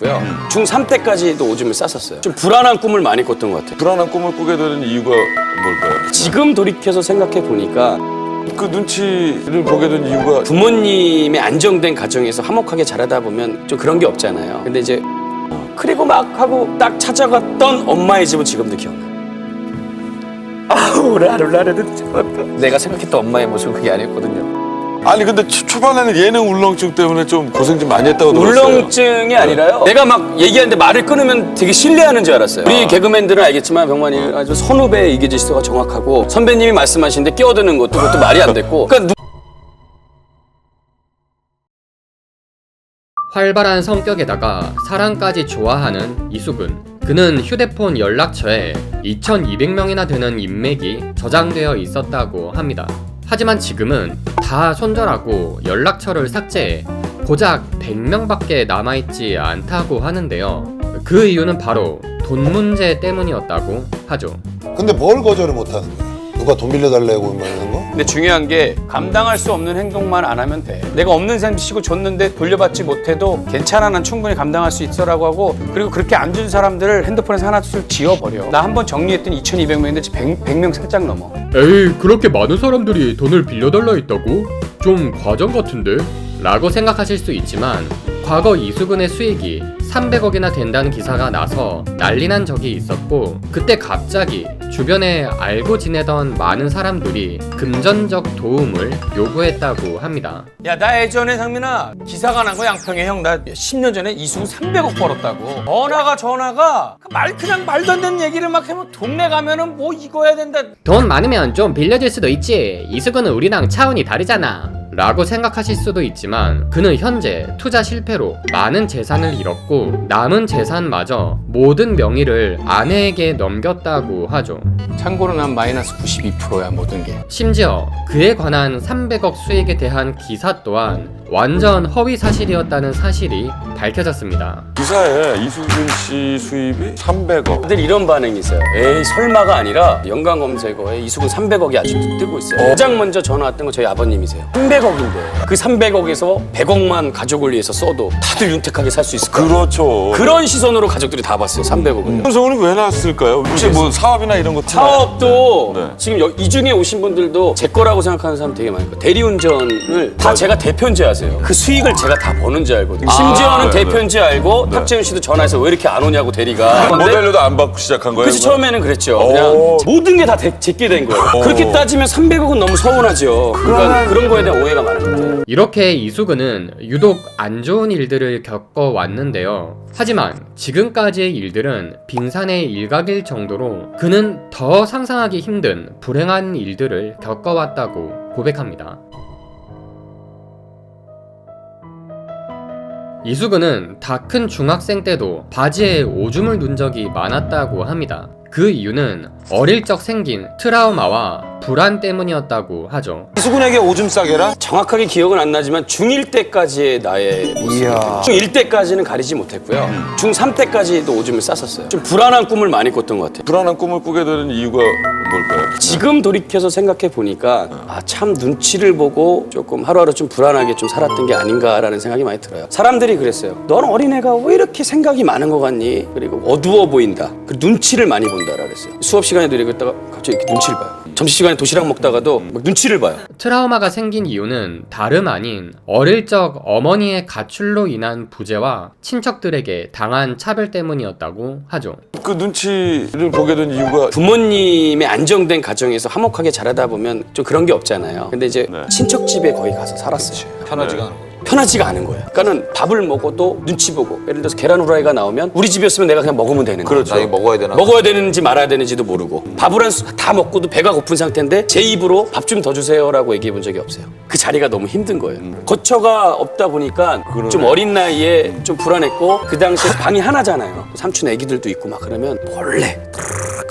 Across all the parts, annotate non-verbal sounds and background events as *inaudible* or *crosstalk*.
고요. 중3 때까지도 오줌을 쌌었어요. 좀 불안한 꿈을 많이 꿨던 것 같아요. 불안한 꿈을 꾸게 되는 이유가 뭘까요? 지금 돌이켜서 생각해 보니까 그 눈치를 보게 된 이유가 부모님의 안정된 가정에서 화목하게 자라다 보면 좀 그런 게 없잖아요. 근데 이제 그리고 막 하고 딱 찾아갔던 엄마의 집은 지금도 기억나. 아우 라르라르는 내가 생각했던 엄마의 모습은 그게 아니었거든요. 아니 근데 초, 초반에는 예능 울렁증 때문에 좀 고생 좀 많이 했다고 들었어요. 울렁증이 아니라요. 내가 막 얘기하는데 말을 끊으면 되게 신뢰하는 줄 알았어요. 우리 개그맨들은 알겠지만 병만이 아주 선후배 이기질 수가 정확하고 선배님이 말씀하시는데 끼어드는 것도 그것도 말이 안 됐고. 그러니까 누- 활발한 성격에다가 사랑까지 좋아하는 이수근. 그는 휴대폰 연락처에 2,200명이나 되는 인맥이 저장되어 있었다고 합니다. 하지만 지금은 다 손절하고 연락처를 삭제해 고작 100명밖에 남아있지 않다고 하는데요. 그 이유는 바로 돈 문제 때문이었다고 하죠. 근데 뭘 거절을 못 하는 거야? 누가 돈 빌려달라고 뭐 이런 거? 근데 중요한 게 감당할 수 없는 행동만 안 하면 돼. 내가 없는 셈 치고 줬는데 돌려받지 못해도 괜찮아 난 충분히 감당할 수 있어라고 하고 그리고 그렇게 안 준 사람들을 핸드폰에서 하나둘 지워버려. 나 한 번 정리했더니 2,200명인데 지금 100, 100명 살짝 넘어. 에이 그렇게 많은 사람들이 돈을 빌려달라 했다고? 좀 과장 같은데? 라고 생각하실 수 있지만 과거 이수근의 수익이 300억이나 된다는 기사가 나서 난리 난 적이 있었고 그때 갑자기 주변에 알고 지내던 많은 사람들이 금전적 도움을 요구했다고 합니다. 야, 나 예전에 상민아 기사가 난 거 양평에 형 나 10년 전에 이수근 300억 벌었다고. 전화가 전화가 그 말 그냥 말도 안 되는 얘기를 막 하면 동네 가면은 뭐 이거 해야 된다. 돈 많으면 좀 빌려줄 수도 있지. 이수근은 우리랑 차원이 다르잖아. 라고 생각하실 수도 있지만 그는 현재 투자 실패로 많은 재산을 잃었고 남은 재산마저 모든 명의를 아내에게 넘겼다고 하죠. 참고로 난 마이너스 92%야 모든 게. 심지어 그에 관한 300억 수익에 대한 기사 또한 완전 허위 사실이었다는 사실이 밝혀졌습니다. 기사에 이수근 씨 수입이 300억. 다들 이런 반응이 있어요. 에이 설마가 아니라 연관 검색어에 이수근 300억이 아직도 뜨고 있어요. 가장 먼저 전화 왔던 건 저희 아버님이세요. 300억인데 그 300억에서 100억만 가족을 위해서 써도 다들 윤택하게 살 수 있을까? 그렇죠. 그런 시선으로 가족들이 다 봤어요. 300억을. 방송은 왜 나왔을까요? 혹시 뭐 사업이나 이런 거 사업도 네. 지금 여- 이 중에 오신 분들도 제 거라고 생각하는 사람 되게 많을 거예요. 대리운전을 다 제가 대표인지 아세요. 그 수익을 제가 다 버는지 알거든요. 심지어는 네, 네. 대표인 지 알고 탁재훈 씨도 전화해서 왜 이렇게 안 오냐고 대리가. 근데 모델료도 안 받고 시작한 거예요? 그래서? 처음에는 그랬죠. 오. 그냥 모든 게 다 제게 된 거예요. 오. 그렇게 따지면 300억은 너무 서운하죠. 그러니까 그런 거에 대한 오해가 많은 것 같아요. 이렇게 이수근은 유독 안 좋은 일들을 겪어왔는데요. 하지만 지금까지의 일들은 빙산의 일각일 정도로 그는 더 상상하기 힘든 불행한 일들을 겪어왔다고 고백합니다. 이수근은 다 큰 중학생 때도 바지에 오줌을 눈 적이 많았다고 합니다. 그 이유는 어릴 적 생긴 트라우마와 불안 때문이었다고 하죠. 이수근에게 오줌 싸게라? 정확하게 기억은 안 나지만 중1 때까지의 나의 모습. 중1 때까지는 가리지 못했고요. 중3 때까지도 오줌을 쌌었어요. 좀 불안한 꿈을 많이 꿨던 것 같아요. 불안한 꿈을 꾸게 되는 이유가 뭘까요? 지금 돌이켜서 생각해 보니까 아 참 눈치를 보고 조금 하루하루 좀 불안하게 좀 살았던 게 아닌가라는 생각이 많이 들어요. 사람들이 그랬어요. 넌 어린애가 왜 이렇게 생각이 많은 것 같니? 그리고 어두워 보인다. 그 눈치를 많이 본다라 그랬어요. 수업 시간에도 이러다가 갑자기 이렇게 눈치를 봐요. 점심 시간에 도시락 먹다가도 막 눈치를 봐요. 트라우마가 생긴 이유는 다름 아닌 어릴 적 어머니의 가출로 인한 부재와 친척들에게 당한 차별 때문이었다고 하죠. 그 눈치를 보게 된 이유가 부모님의 안정된 가정에서 화목하게 자라다 보면 좀 그런 게 없잖아요. 근데 이제 네. 친척 집에 거의 가서 살았어요. 편하지가 않은 거지. 편하지가 않은 거예요. 그러니까는 밥을 먹어도 눈치 보고 예를 들어서 계란 후라이가 나오면 우리 집이었으면 내가 그냥 먹으면 되는 거예요. 그렇죠. 나 이거 먹어야 되나? 먹어야 되는지 말아야 되는지도 모르고 밥을 한 다 먹고도 배가 고픈 상태인데 제 입으로 밥 좀 더 주세요라고 얘기해 본 적이 없어요. 그 자리가 너무 힘든 거예요. 거처가 없다 보니까 좀 어린 나이에 좀 불안했고 그 당시에 방이 하나잖아요. 삼촌 애기들도 있고 막 그러면 몰래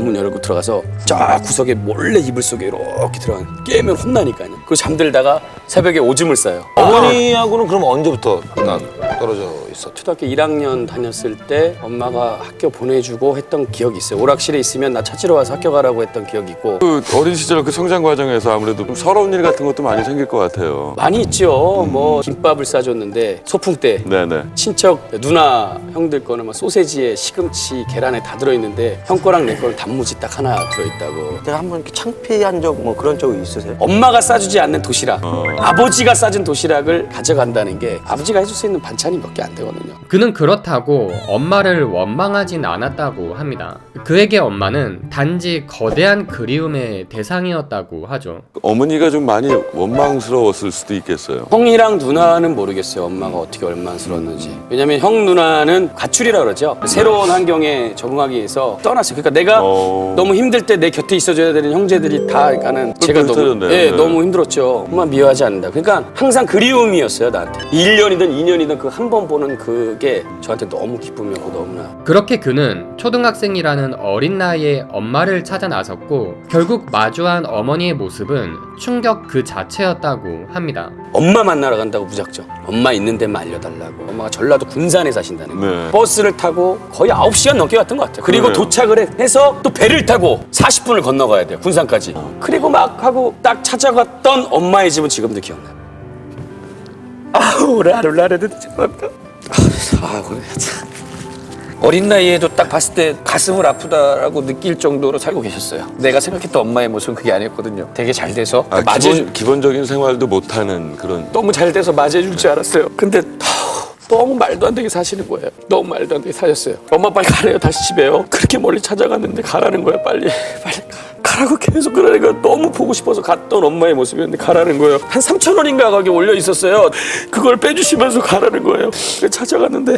그 문 열고 들어가서 저 구석에 몰래 이불 속에 이렇게 들어가 깨면 혼나니까요. 그리고 잠들다가 새벽에 오줌을 싸요. 어머니하고는 그럼 언제부터 난 떨어져 있었죠. 초등학교 1학년 다녔을 때 엄마가 학교 보내주고 했던 기억이 있어요. 오락실에 있으면 나 찾으러 와서 학교 가라고 했던 기억이 있고 그 어린 시절 그 성장 과정에서 아무래도 좀 서러운 일 같은 것도 많이 생길 것 같아요. 많이 있죠. 뭐 김밥을 싸줬는데 소풍 때 네네. 친척 누나 형들 거는 막 소세지에 시금치 계란에 다 들어있는데 형 거랑 내 거는 단무지 딱 하나 들어있다고 제가 한번 이렇게 창피한 적 뭐 그런 적 있으세요? 엄마가 싸주지 않는 도시락 아버지가 싸준 도시락을 가져간다는 게 아버지가 해줄 수 있는 반찬이 몇개안 되거든요 그는 그렇다고 엄마를 원망하진 않았다고 합니다. 그에게 엄마는 단지 거대한 그리움의 대상이었다고 하죠. 어머니가 좀 많이 원망스러웠을 수도 있겠어요. 형이랑 누나는 모르겠어요 엄마가 어떻게 원망스러웠는지 왜냐면 형 누나는 가출이라 그러죠 새로운 환경에 적응하기 위해서 떠났어요 그러니까 내가 어. 너무 힘들 때 내 곁에 있어줘야 되는 형제들이 다 그러니까는 제가 너무. 예, 네. 너무 힘들었죠 엄마 미워하지 않는다 그러니까 항상 그리움이었어요 나한테 1년이든 2년이든 그한 번 보는 그게 저한테 너무 기쁨이었고 너무나 그렇게 그는 초등학생이라는 어린 나이에 엄마를 찾아 나섰고 결국 마주한 어머니의 모습은 충격 그 자체였다고 합니다. 엄마 만나러 간다고 무작정 엄마 있는 데만 알려달라고 엄마가 전라도 군산에 사신다는 거예요 네. 버스를 타고 거의 9시간 넘게 갔던 것 같아요 그리고 그래요. 도착을 해- 해서 또 배를 타고 40분을 건너가야 돼요 군산까지 그리고 막 하고 딱 찾아갔던 엄마의 집은 지금도 기억나요 아우 라르라르드 죄송합니다 아 그래 참 어린 나이에도 딱 봤을 때 가슴을 아프다라고 느낄 정도로 살고 계셨어요 내가 생각했던 엄마의 모습은 그게 아니었거든요 되게 잘 돼서 아, 맞아주 기본, 기본적인 생활도 못하는 그런 너무 잘 돼서 맞이해줄 줄 알았어요. 근데 너무 말도 안 되게 사시는 거예요. 너무 말도 안 되게 사셨어요. 엄마 빨리 가래요. 다시 집에요. 그렇게 멀리 찾아갔는데 가라는 거예요. 빨리 빨리 가. 가라고 계속 거예요. 너무 보고 싶어서 갔던 엄마의 모습이었는데 가라는 거예요. 한 3천 원인가 가게 올려 있었어요. 그걸 빼주시면서 가라는 거예요. 찾아갔는데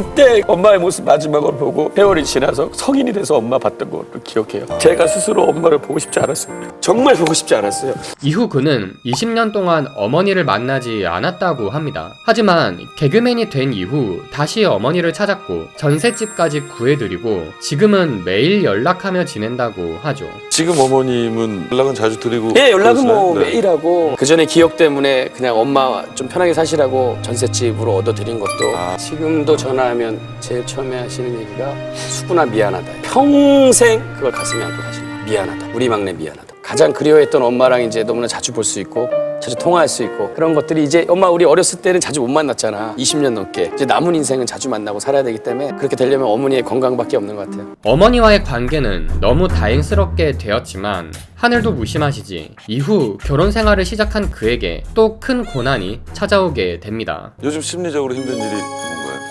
그때 엄마의 모습 마지막으로 보고 세월이 지나서 성인이 돼서 엄마 봤던 걸 기억해요. 제가 스스로 엄마를 보고 싶지 않았어요. 정말 보고 싶지 않았어요. 이후 그는 20년 동안 어머니를 만나지 않았다고 합니다. 하지만 개그맨이 된 이후 다시 어머니를 찾았고 전셋집까지 구해드리고 지금은 매일 연락하며 지낸다고 하죠. 지금 어머님은 연락은 자주 드리고 예, 연락은 뭐 그러시나요? 네. 매일 하고 그 전에 기억 때문에 그냥 엄마 좀 편하게 사시라고 전셋집으로 얻어드린 것도 아. 지금도 전화 하면 제일 처음에 하시는 얘기가 수구나 미안하다. 평생 그걸 가슴에 안고 사시는 거예요. 미안하다. 우리 막내 미안하다. 가장 그리워했던 엄마랑 이제 너무나 자주 볼 수 있고 자주 통화할 수 있고 그런 것들이 이제 엄마 우리 어렸을 때는 자주 못 만났잖아. 20년 넘게. 이제 남은 인생은 자주 만나고 살아야 되기 때문에 그렇게 되려면 어머니의 건강밖에 없는 것 같아요. 어머니와의 관계는 너무 다행스럽게 되었지만 하늘도 무심하시지 이후 결혼 생활을 시작한 그에게 또 큰 고난이 찾아오게 됩니다. 요즘 심리적으로 힘든 일이 뭔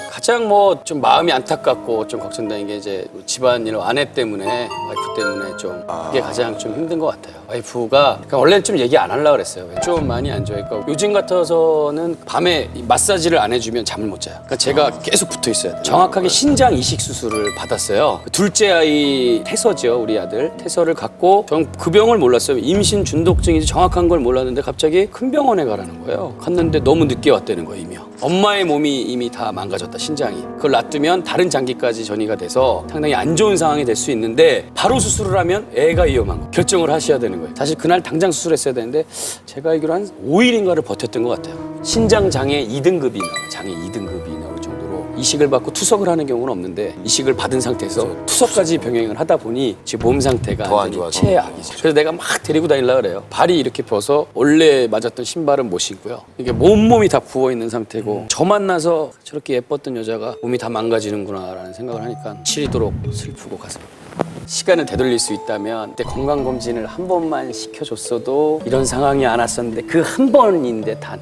가장 뭐 좀 마음이 안타깝고 좀 걱정되는 게 이제 집안일 아내 때문에 와이프 때문에 좀 그게 가장 좀 힘든 것 같아요. 와이프가 그러니까 원래는 좀 얘기 안 하려고 그랬어요. 좀 많이 안 좋아했고 요즘 같아서는 밤에 이 마사지를 안 해주면 잠을 못 자요. 그러니까 제가 계속 붙어 있어야 돼요. 정확하게 신장 이식 수술을 받았어요. 둘째 아이 태서죠, 우리 아들 태서를 갖고 전그 병을 몰랐어요. 임신 중독증인지 정확한 걸 몰랐는데 갑자기 큰 병원에 가라는 거예요. 갔는데 너무 늦게 왔다는 거예요, 이미요. 엄마의 몸이 이미 다 망가졌다, 신장이. 그걸 놔두면 다른 장기까지 전이가 돼서 상당히 안 좋은 상황이 될 수 있는데 바로 수술을 하면 애가 위험한 거. 결정을 하셔야 되는 거예요. 사실 그날 당장 수술했어야 되는데 제가 알기로 한 5일인가를 버텼던 것 같아요. 신장 장애 2등급이 나와요. 장애 2등급이 나올 정도로 이식을 받고 투석을 하는 경우는 없는데 이식을 받은 상태에서 투석까지 병행을 하다 보니 지금 몸 상태가 더안 완전히 좋아서. 최악이죠. 그래서 내가 막 데리고 다니려 그래요. 발이 이렇게 펴서 원래 맞았던 신발은 못 신고요. 이게 몸몸이 다 부어 있는 상태고 저 만나서 저렇게 예뻤던 여자가 몸이 다 망가지는구나라는 생각을 하니까 치리도록 슬프고 가슴. 시간을 되돌릴 수 있다면 그때 건강 검진을 한 번만 시켜줬어도 이런 상황이 안 왔었는데 그 한 번인데 단.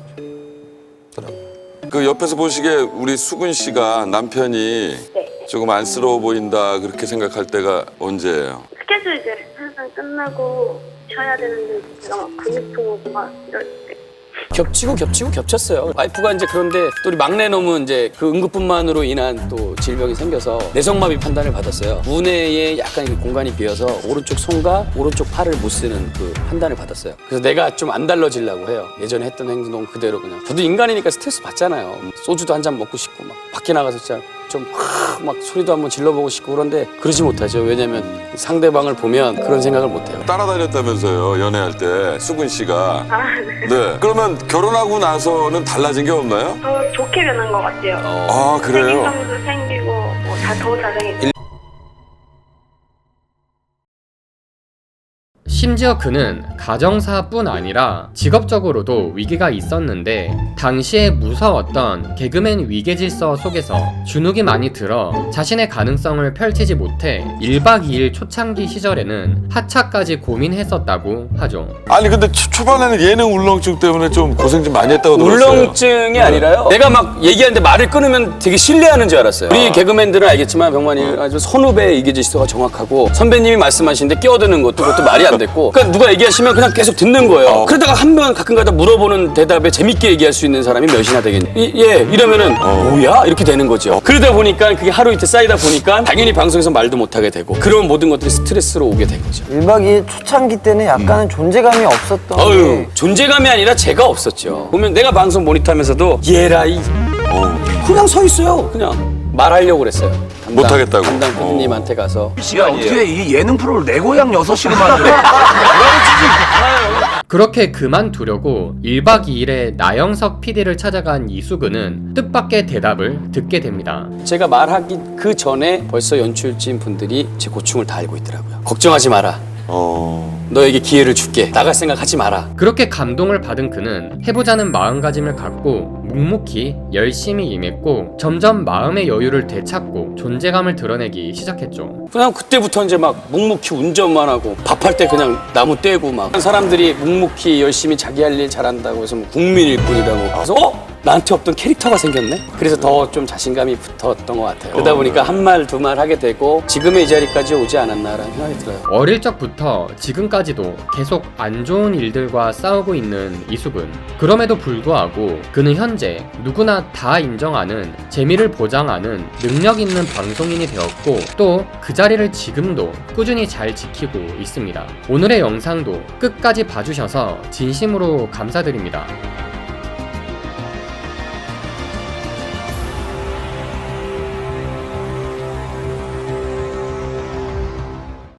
그 옆에서 보시기에 우리 수근 씨가 남편이 네. 조금 안쓰러워 보인다 그렇게 생각할 때가 언제예요? 스케줄 이제 항상 끝나고 쉬어야 되는데 제가 막 근육통 오고 막 이럴 때 겹치고 겹치고 겹쳤어요. 와이프가 이제 그런데 또 우리 막내 놈은 이제 그 응급분만으로 인한 또 질병이 생겨서 내성마비 판단을 받았어요. 우뇌에 약간 공간이 비어서 오른쪽 손과 오른쪽 팔을 못 쓰는 그 판단을 받았어요. 그래서 내가 좀 안 달라지려고 해요. 예전에 했던 행동 그대로 그냥. 저도 인간이니까 스트레스 받잖아요. 소주도 한 잔 먹고 싶고 막 밖에 나가서 진짜 좀막 소리도 한번 질러보고 싶고 그런데 그러지 못하죠. 왜냐면 상대방을 보면 그런 생각을 못해요. 따라다녔다면서요 연애할 때 수근 씨가. 아, 네. 네. 그러면 결혼하고 나서는 달라진 게 없나요? 더 좋게 변한 것 같아요. 아 그래요. 책임감도 생기고 뭐다더 잘생기고. 심지어 그는 가정사뿐 아니라 직업적으로도 위기가 있었는데 당시에 무서웠던 개그맨 위계 질서 속에서 주눅이 많이 들어 자신의 가능성을 펼치지 못해 1박 2일 초창기 시절에는 하차까지 고민했었다고 하죠. 아니 근데 초- 초반에는 예능 울렁증 때문에 좀 고생 좀 많이 했다고 들었어요. 울렁증이 아니라요. 내가 막 얘기하는데 말을 끊으면 되게 신뢰하는 줄 알았어요. 우리 개그맨들은 알겠지만 병만이 아주 선후배 이계지수가 정확하고 선배님이 말씀하시는데 끼어드는 것도 그것도 말이 안 됐고 그러니까 누가 얘기하시면 그냥 계속 듣는 거예요. 그러다가 한 번 가끔가다 물어보는 대답에 재밌게 얘기할 수 있는 사람이 몇이나 되겠니? 이- 예 이러면은 뭐야 이렇게 되는 거죠. 그러다 보니까 그게 하루 이틀 쌓이다 보니까 당연히 방송에서 말도 못하게 되고 그런 모든 것들이 스트레스로 오게 된 거죠. 1박 2일 초창기 때는 약간은 존재감이 없었던 어유 게 존재감이 아니라 제가 없었죠. 보면 내가 방송 모니터하면서도 얘라 이 그냥 서 있어요. 그냥 말하려고 그랬어요. 담당- 못하겠다고? 담당 PD님한테 가서 야 어떻게 이 예능 프로를 내 고향 6시로 만들어? *laughs* 그렇게 그만두려고 1박 2일에 나영석 PD를 찾아간 이수근은 뜻밖의 대답을 듣게 됩니다. 제가 말하기 그 전에 벌써 연출진 분들이 제 고충을 다 알고 있더라고요. 걱정하지 마라. 어. 너에게 기회를 줄게. 나갈 생각 하지 마라. 그렇게 감동을 받은 그는 해보자는 마음가짐을 갖고 묵묵히 열심히 임했고 점점 마음의 여유를 되찾고 존재감을 드러내기 시작했죠. 그냥 그때부터 이제 막 묵묵히 운전만 하고 밥할 때 그냥 나무 떼고 막 사람들이 묵묵히 열심히 자기 할 일 잘한다고 해서 뭐 국민 일꾼이라고 그래서 어? 나한테 없던 캐릭터가 생겼네? 그래서 더 좀 자신감이 붙었던 것 같아요. 그러다 보니까 한 말 두 말 하게 되고 지금의 이 자리까지 오지 않았나라는 생각이 들어요. 어릴 적부터 지금까지도 계속 안 좋은 일들과 싸우고 있는 이수근. 그럼에도 불구하고 그는 현재 누구나 다 인정하는 재미를 보장하는 능력 있는 방송인이 되었고 또 그 자리를 지금도 꾸준히 잘 지키고 있습니다. 오늘의 영상도 끝까지 봐주셔서 진심으로 감사드립니다.